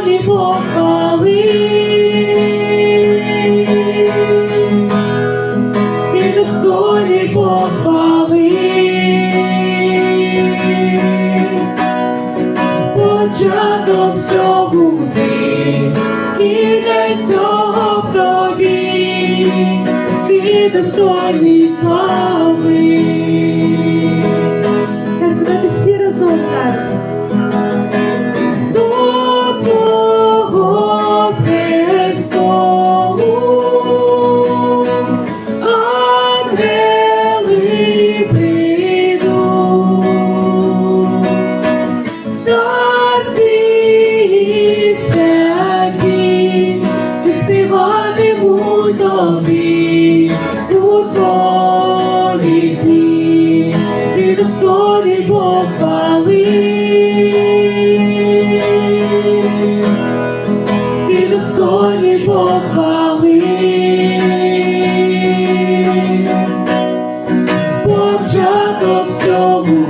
волі похвали, і до солі початок всього ти, кінець цього в тобі, ти слави. Церкви, давайте всі разом зараз. похвали, ти достойний похвали, початок всьому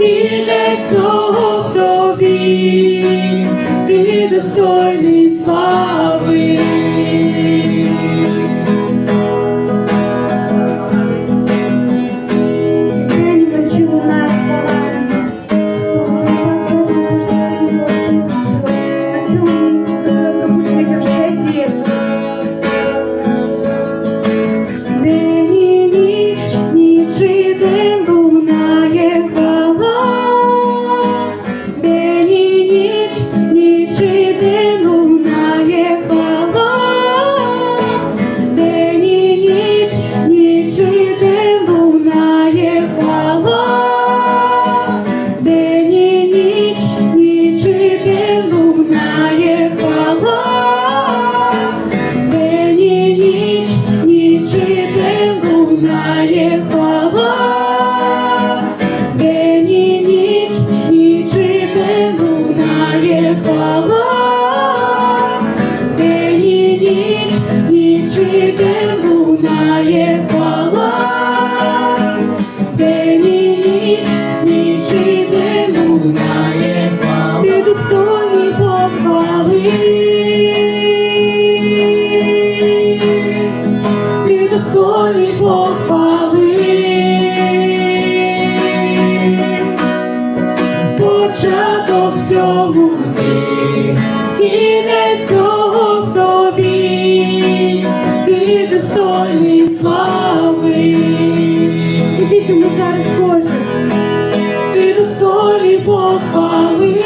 і не всього в тобі, ти слава. She волі похвалив.